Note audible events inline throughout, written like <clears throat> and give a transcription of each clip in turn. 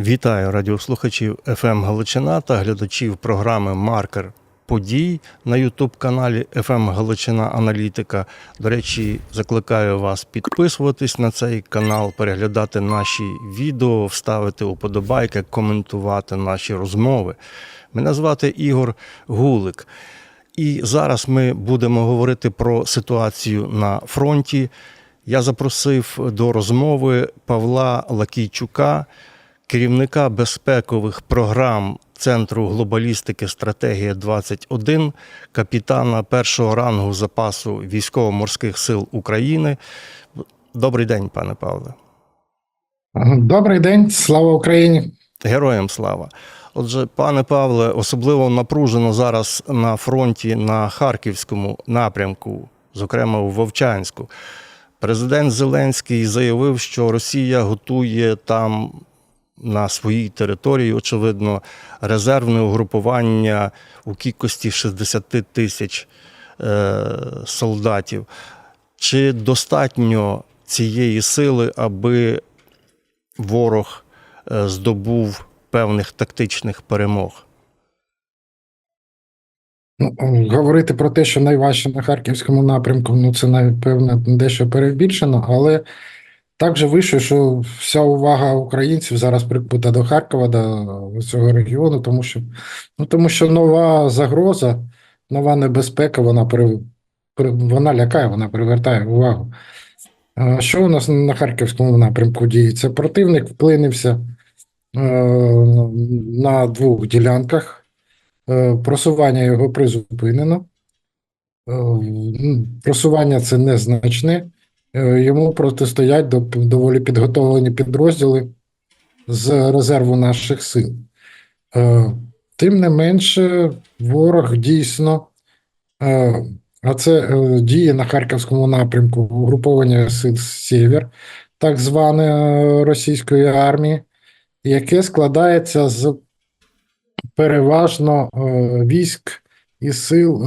Вітаю радіослухачів FM Галичина та глядачів програми Маркер подій на Ютуб каналі FM Галичина Аналітика. До речі, закликаю вас підписуватись на цей канал, переглядати наші відео, вставити уподобайки, коментувати наші розмови. Мене звати Ігор Гулик. І зараз ми будемо говорити про ситуацію на фронті. Я запросив до розмови Павла Лакійчука, керівника безпекових програм Центру глобалістики Стратегія 21, капітана першого рангу запасу військово-морських сил України. Добрий день, пане Павле. Добрий день, слава Україні. Героям слава. Отже, пане Павле, особливо напружено зараз на фронті на Харківському напрямку, зокрема у Вовчанську. Президент Зеленський заявив, що Росія готує там на своїй території, очевидно, резервне угрупування у кількості 60 тисяч е, солдатів. Чи достатньо цієї сили, аби ворог е, здобув певних тактичних перемог? Ну, говорити про те, що найважче на харківському напрямку, ну це напевно дещо перебільшено, але так же вийшло, що вся увага українців зараз прикута до Харкова, до цього регіону, тому що ну тому що нова загроза, нова небезпека, вона при, при вона лякає, вона привертає увагу. Що у нас на харківському напрямку діється? Противник вклинився е, на двох ділянках. Е, Просування його призупинено. Е, Просування це незначне. Е, Йому протистоять до- доволі підготовлені підрозділи з резерву наших сил. Е, Тим не менше, ворог дійсно, е, а це діє на Харківському напрямку угруповання сил Сєвєр, так зване російської армії, яке складається з переважно військ і сил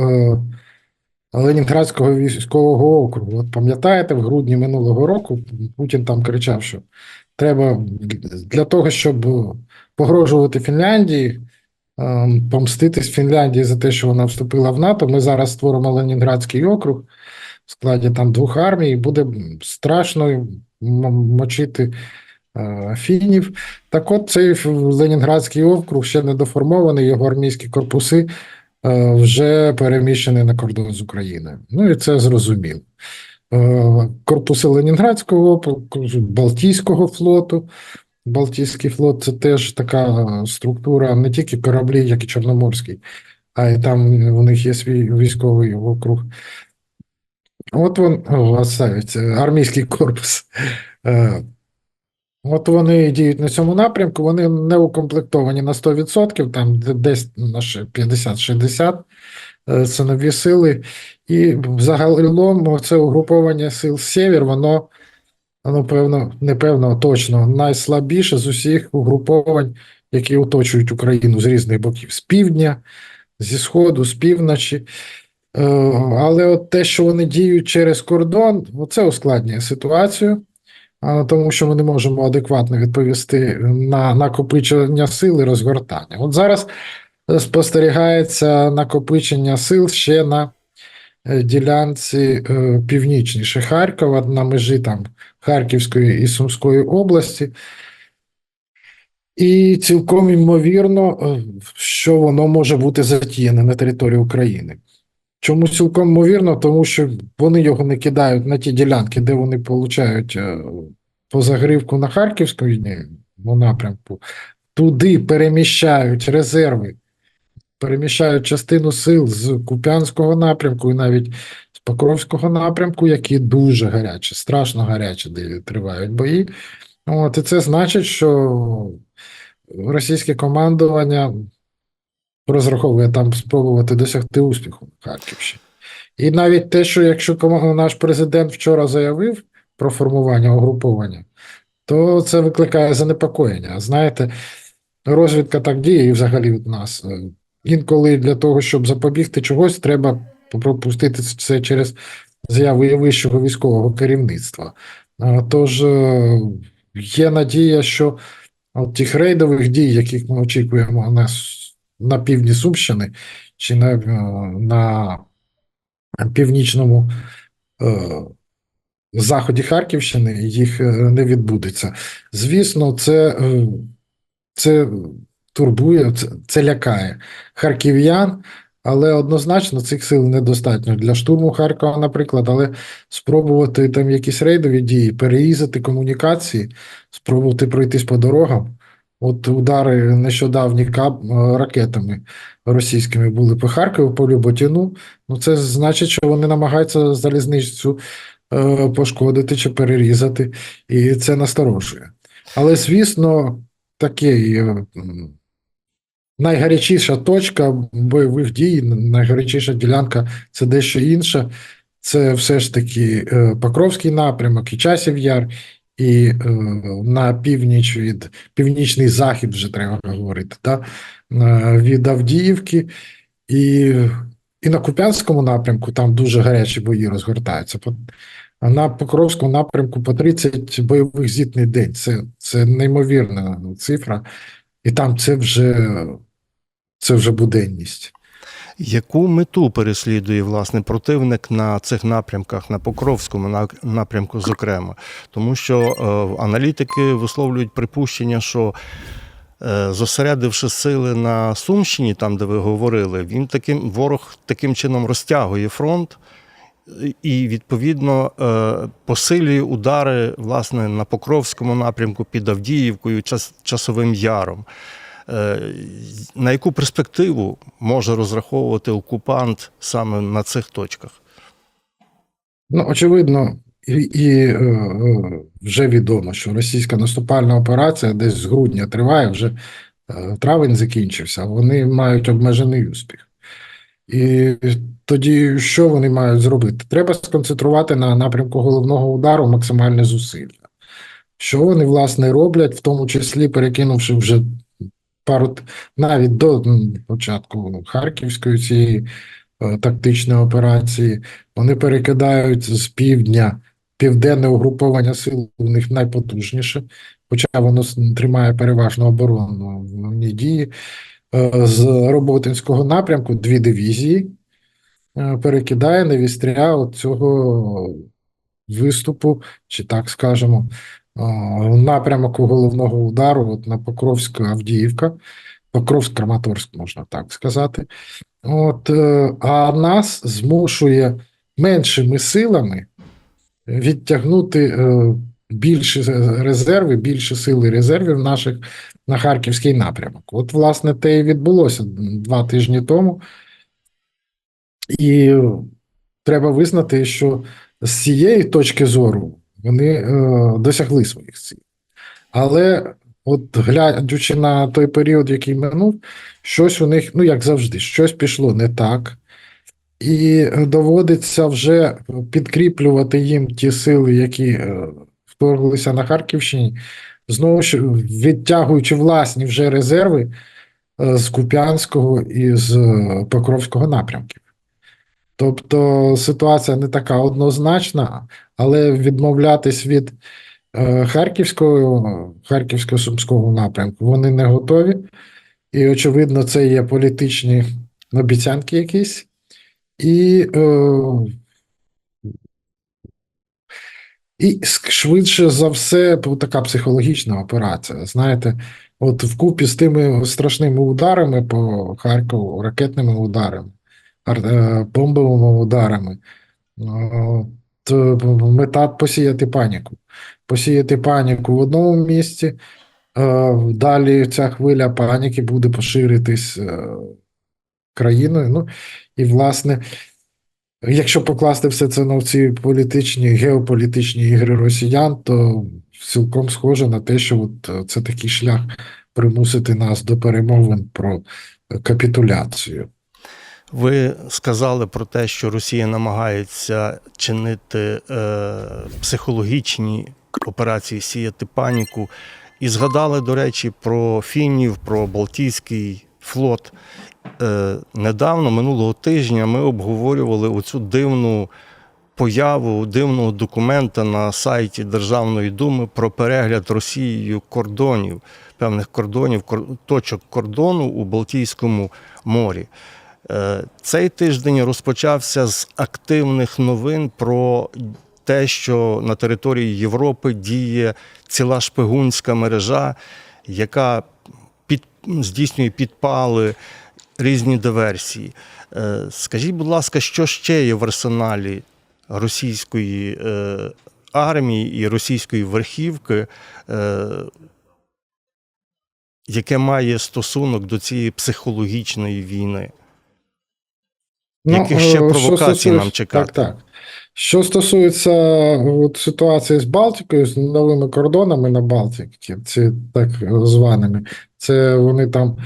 Ленінградського військового округу. От пам'ятаєте, в грудні минулого року Путін там кричав, що треба для того, щоб погрожувати Фінляндії, е, помститись Фінляндії за те, що вона вступила в НАТО. Ми зараз створимо Ленінградський округ в складі там двох армій, і буде страшно мочити е, фінів. Так от цей Ленінградський округ ще не доформований, його армійські корпуси вже переміщені на кордон з Україною. Ну і це зрозуміло. Е, Корпуси Ленінградського, Балтійського флоту. Балтійський флот це теж така структура, не тільки кораблі, як і Чорноморський, а й там у них є свій військовий округ. От він, армійський корпус. От вони діють на цьому напрямку, вони не укомплектовані на 100%, там десь на 50-60 е, це нові сили. І загалом це угруповання сил Сєвєр, воно, воно певно, не певно, точно найслабіше з усіх угруповань, які оточують Україну з різних боків, з півдня, зі сходу, з півночі. Е, Але от те, що вони діють через кордон, це ускладнює ситуацію тому що ми не можемо адекватно відповісти на накопичення сил і розгортання. От зараз е, спостерігається накопичення сил ще на е, ділянці е, північніше Харкова, на межі там Харківської і Сумської області. І цілком ймовірно, що воно може бути затіяне на території України. Чому цілком ймовірно? Тому що вони його не кидають на ті ділянки, де вони получають е, по загривку на Харківському напрямку, туди переміщають резерви, переміщають частину сил з Куп'янського напрямку і навіть з Покровського напрямку, які дуже гарячі, страшно гарячі, де тривають бої. От, і це значить, що російське командування розраховує там спробувати досягти успіху на Харківщині. І навіть те, що якщо наш президент вчора заявив про формування угруповання, то це викликає занепокоєння. Знаєте, розвідка так діє і взагалі від нас. Е, Інколи для того, щоб запобігти чогось, треба пропустити це через заяви вищого військового керівництва. Тож е, є надія, що от тих рейдових дій, яких ми очікуємо с- на півдні Сумщини чи на, е, на північному е, заході Харківщини, їх е, не відбудеться. Звісно, це, е, це турбує, це, це лякає харків'ян, але однозначно цих сил недостатньо для штурму Харкова, наприклад, але спробувати там якісь рейдові дії, перерізати комунікації, спробувати пройтись по дорогам. От удари нещодавні каб, е, ракетами російськими були по Харкову, по Люботіну. Ну, це значить, що вони намагаються залізницю е, пошкодити чи перерізати, і це насторожує. Але, звісно, такий е, найгарячіша точка бойових дій, найгарячіша ділянка це дещо інше. Це все ж таки е, Покровський напрямок і Часів Яр, і е, на північ від північний захід, вже треба говорити, да? е, від Авдіївки. І, і на Куп'янському напрямку там дуже гарячі бої розгортаються. По- на Покровському напрямку по 30 бойових зіткнень день. Це, це неймовірна цифра. І там це вже, це вже буденність. Яку мету переслідує власне противник на цих напрямках, на Покровському напрямку, зокрема? Тому що е, аналітики висловлюють припущення, що е, зосередивши сили на Сумщині, там де ви говорили, він таким ворог таким чином розтягує фронт. І відповідно е, посилює удари власне на Покровському напрямку під Авдіївкою, час, часовим яром. Е, На яку перспективу може розраховувати окупант саме на цих точках? Ну, очевидно, і, і е, е, вже відомо, що російська наступальна операція десь з грудня триває, вже травень закінчився, вони мають обмежений успіх. І тоді що вони мають зробити? Треба сконцентрувати на напрямку головного удару максимальне зусилля. Що вони, власне, роблять, в тому числі перекинувши вже пару навіть до початку Харківської цієї е, тактичної операції, вони перекидають з півдня південне угруповання сил у них найпотужніше, хоча воно тримає переважно оборону в дії. Е, З Роботинського напрямку дві дивізії е, перекидає на вістря цього виступу, чи так скажемо, напрямок головного удару от на Покровська Авдіївка, Покровськ Краматорськ, можна так сказати. От, е, а нас змушує меншими силами відтягнути е, більше резерви, більше сили резервів наших на Харківський напрямок. От, власне, те і відбулося два тижні тому. І треба визнати, що з цієї точки зору вони е, досягли своїх цілей. Але от глядячи на той період, який минув, щось у них, ну як завжди, щось пішло не так. І доводиться вже підкріплювати їм ті сили, які е, вторглися на Харківщині, знову ж відтягуючи власні вже резерви е, з Куп'янського і з Покровського напрямків. Тобто ситуація не така однозначна, але відмовлятись від е, Харківського, Харківсько-Сумського напрямку вони не готові. І, очевидно, це є політичні обіцянки якісь. І, е, і швидше за все така психологічна операція. Знаєте, от вкупі з тими страшними ударами по Харкову, ракетними ударами, ар- бомбовими ударами, е, мета посіяти паніку. Посіяти паніку в одному місці, е, далі ця хвиля паніки буде поширитись е, країною. Ну, і, власне, якщо покласти все це на ці політичні, геополітичні ігри росіян, то цілком схоже на те, що от е, це такий шлях примусити нас до перемовин про е, капітуляцію. Ви сказали про те, що Росія намагається чинити е, психологічні операції, сіяти паніку. І згадали, до речі, про фінів, про Балтійський флот. Е, недавно, минулого тижня, ми обговорювали оцю дивну появу дивного документа на сайті Державної думи про перегляд Росією кордонів, певних кордонів, кор- точок кордону у Балтійському морі. Е, Цей тиждень розпочався з активних новин про те, що на території Європи діє ціла шпигунська мережа, яка під, здійснює підпали різні диверсії. Е, Скажіть, будь ласка, що ще є в арсеналі російської е, армії і російської верхівки, яке має стосунок до цієї психологічної війни? Яких ще е, провокацій стосується- нам чекати? Так, так. Що стосується от, ситуації з Балтикою, з новими кордонами на Балтиці, ці так званими, це вони там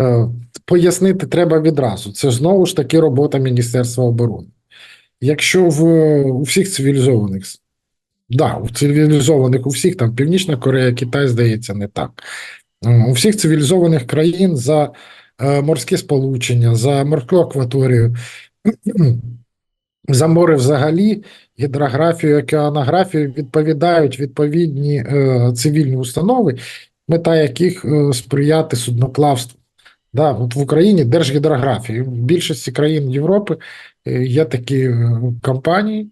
е, пояснити треба відразу. Це знову ж таки робота Міністерства оборони. Якщо в у всіх цивілізованих, да, у цивілізованих у всіх, там Північна Корея, Китай, здається, не так. У всіх цивілізованих країн за е, морське сполучення, за морську акваторію, <clears throat> за море взагалі, гідрографію, океанографію відповідають відповідні е, цивільні установи, мета яких е, сприяти судноплавству. Да, от в Україні Держгідрографія. В більшості країн Європи е, є такі е, компанії,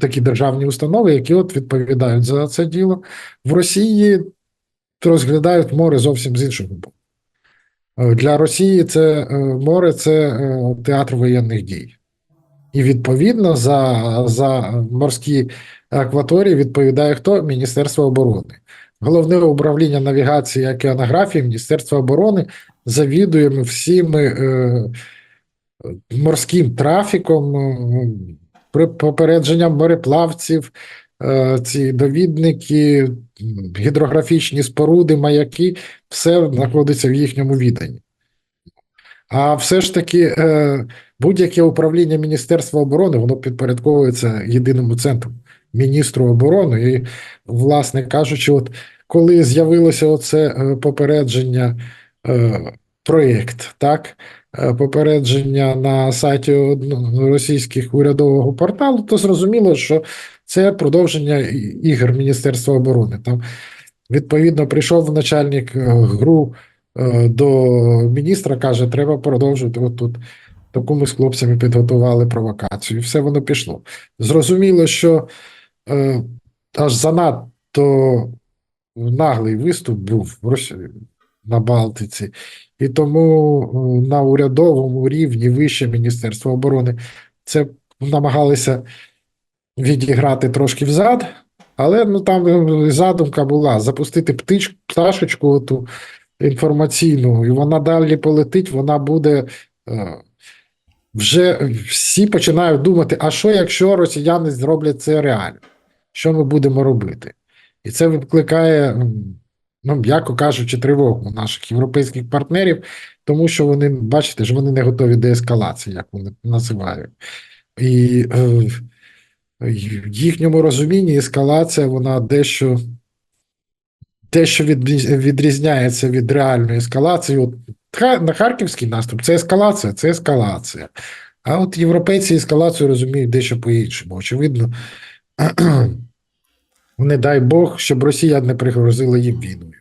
такі державні установи, які от відповідають за це діло. В Росії розглядають море зовсім з іншого боку. Е, Для Росії це е, море це е, театр воєнних дій. І відповідно за, за морські акваторії відповідає хто? Міністерство оборони. Головне управління навігації і океанографії Міністерства оборони завідує всіми е, морським трафіком, е, попередженням мореплавців, ці довідники, гідрографічні споруди, маяки, все знаходиться в їхньому віданні. А все ж таки, е, будь-яке управління Міністерства оборони, воно підпорядковується єдиному центру міністру оборони. І, власне кажучи, от коли з'явилося оце е, попередження, е, проєкт, так, е, попередження на сайті російських урядового порталу, то зрозуміло, що це продовження ігор Міністерства оборони. Там, відповідно, прийшов начальник е, ГРУ е, до міністра, каже, треба продовжувати. От тут таку ми з хлопцями підготували провокацію, і все воно пішло. Зрозуміло, що е, аж занадто наглий виступ був в Росії на Балтиці, і тому е, на урядовому рівні вище Міністерство оборони це намагалися відіграти трошки взад, але ну там е, задумка була запустити птич, пташечку ту інформаційну, і вона далі полетить, вона буде. е, Вже всі починають думати, а що, якщо росіяни зроблять це реально? Що ми будемо робити? І це викликає, ну, м'яко кажучи, тривогу наших європейських партнерів, тому що вони, бачите, ж вони не готові до ескалації, як вони називають. І е, в їхньому розумінні ескалація, вона дещо, дещо відріз- відрізняється від реальної ескалації. От на харківський наступ це ескалація, це ескалація. А от європейці ескалацію розуміють дещо по-іншому. Очевидно, <clears throat> не дай Бог, щоб Росія не пригрозила їм війною.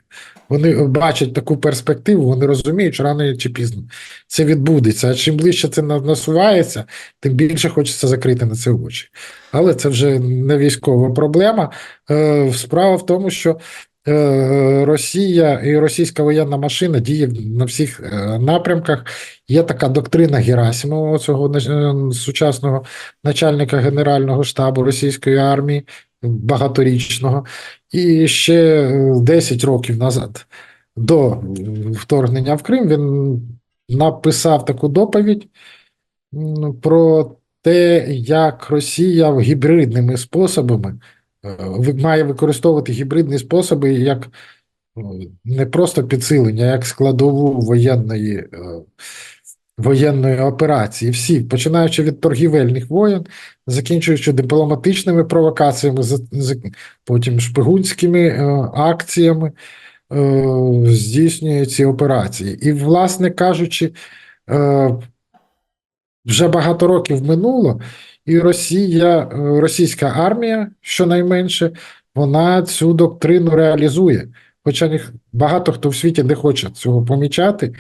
Вони бачать таку перспективу, вони розуміють, що рано чи пізно це відбудеться. А чим ближче це насувається, тим більше хочеться закрити на це очі. Але це вже не військова проблема. Е, Справа в тому, що е, Росія і російська воєнна машина діє на всіх е, напрямках. Є така доктрина Герасимова, цього сучасного начальника Генерального штабу російської армії, багаторічного, і ще е, 10 років назад, до е, вторгнення в Крим, він написав таку доповідь про те, як Росія гібридними способами е, має використовувати гібридні способи як е, не просто підсилення, як складову воєнної, е, воєнної операції. Всі, починаючи від торгівельних воєн, закінчуючи дипломатичними провокаціями, потім шпигунськими е, акціями, е, здійснює ці операції. І, власне кажучи, е, вже багато років минуло, і Росія, російська армія, щонайменше, вона цю доктрину реалізує. Хоча багато хто в світі не хоче цього помічати, пом-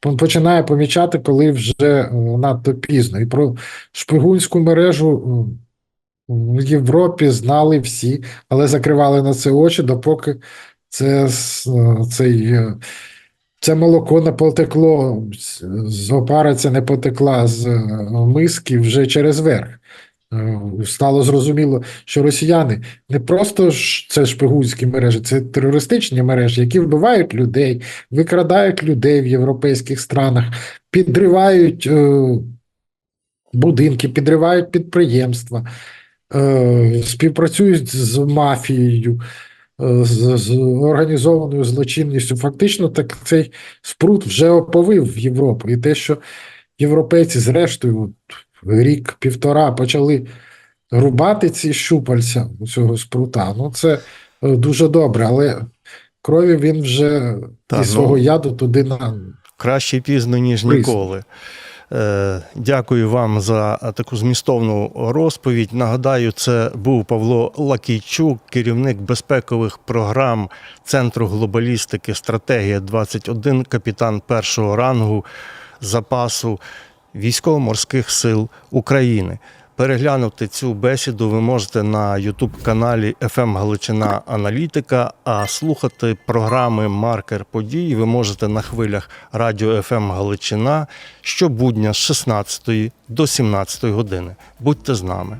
починає помічати, коли вже е, надто пізно. І про шпигунську мережу е, в Європі знали всі, але закривали на це очі, допоки це, е, цей, це молоко не потекло, з- з опариця не потекла з миски вже через верх. Е, Стало зрозуміло, що росіяни не просто ж це шпигунські мережі, це терористичні мережі, які вбивають людей, викрадають людей в європейських странах, підривають е, будинки, підривають підприємства, е, співпрацюють з мафією, е, з, з організованою злочинністю. Фактично, так цей спрут вже оповив Європу. І те, що європейці, зрештою, от, рік-півтора почали рубати ці щупальця у цього спрута, ну це е, дуже добре, але крові він вже Та, і свого ну, яду туди на. Краще пізно, ніж ніколи. Е, Дякую вам за таку змістовну розповідь. Нагадаю, це був Павло Лакійчук, керівник безпекових програм Центру глобалістики Стратегія 21, капітан першого рангу запасу військово-морських сил України. Переглянути цю бесіду ви можете на Ютуб-каналі «ФМ Галичина Аналітика, а слухати програми Маркер подій ви можете на хвилях радіо «ФМ Галичина щобудня з 16 до 17 години. Будьте з нами.